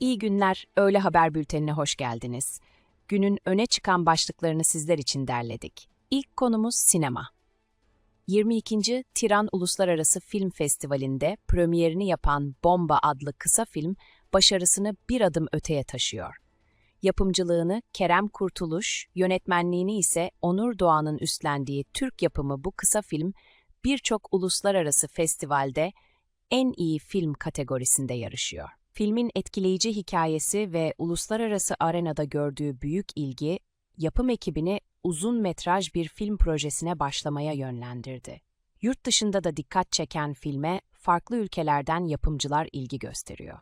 İyi günler, Öğle Haber Bülteni'ne hoş geldiniz. Günün öne çıkan başlıklarını sizler için derledik. İlk konumuz sinema. 22. Tiran Uluslararası Film Festivali'nde premierini yapan Bomba adlı kısa film başarısını bir adım öteye taşıyor. Yapımcılığını Kerem Kurtuluş, yönetmenliğini ise Onur Doğan'ın üstlendiği Türk yapımı bu kısa film birçok uluslararası festivalde en iyi film kategorisinde yarışıyor. Filmin etkileyici hikayesi ve uluslararası arenada gördüğü büyük ilgi, yapım ekibini uzun metraj bir film projesine başlamaya yönlendirdi. Yurt dışında da dikkat çeken filme farklı ülkelerden yapımcılar ilgi gösteriyor.